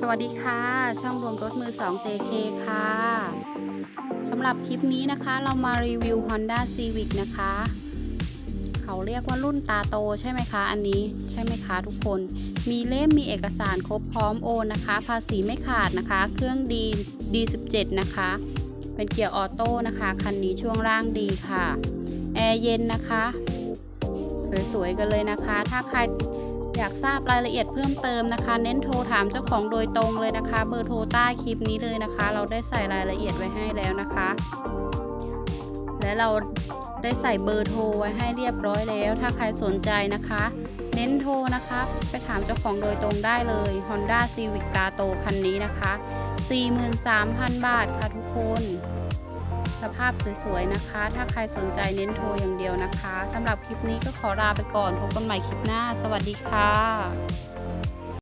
สวัสดีค่ะ ช่องรวมรถมือ 2 JK ค่ะสำหรับคลิปนี้นะคะเรามารีวิว Honda Civic นะคะ เขาเรียกว่ารุ่นตาโตใช่ไหมคะ อันนี้ใช่ไหมคะทุกคน มีเล่มมีเอกสารครบพร้อมโอนนะคะ ภาษีไม่ขาดนะคะ เครื่องดี D17 นะคะ เป็นเกียร์ออโต้นะคะ คันนี้ช่วงล่างดีค่ะ แอร์เย็นนะคะ สวยๆกันเลยนะคะ ถ้าใคร อยากทราบรายละเอียดเพิ่มเติมนะคะ เน้นโทรถามเจ้าของโดยตรงเลยนะคะ เบอร์โทรใต้คลิปนี้เลยนะคะ เราได้ใส่รายละเอียดไว้ให้แล้วนะคะ และเราได้ใส่เบอร์โทรไว้ให้เรียบร้อยแล้ว ถ้าใครสนใจนะคะ เน้นโทรนะคะ ไปถามเจ้าของโดยตรงได้เลย Honda Civic ตาโตคันนี้นะคะ 43,000 บาทค่ะทุกคน สภาพสวยๆนะคะ ถ้าใครสนใจเน้นโทรอย่างเดียวนะคะสำหรับคลิปนี้ก็ขอลาไปก่อนพบกันใหม่คลิปหน้า สวัสดีค่ะ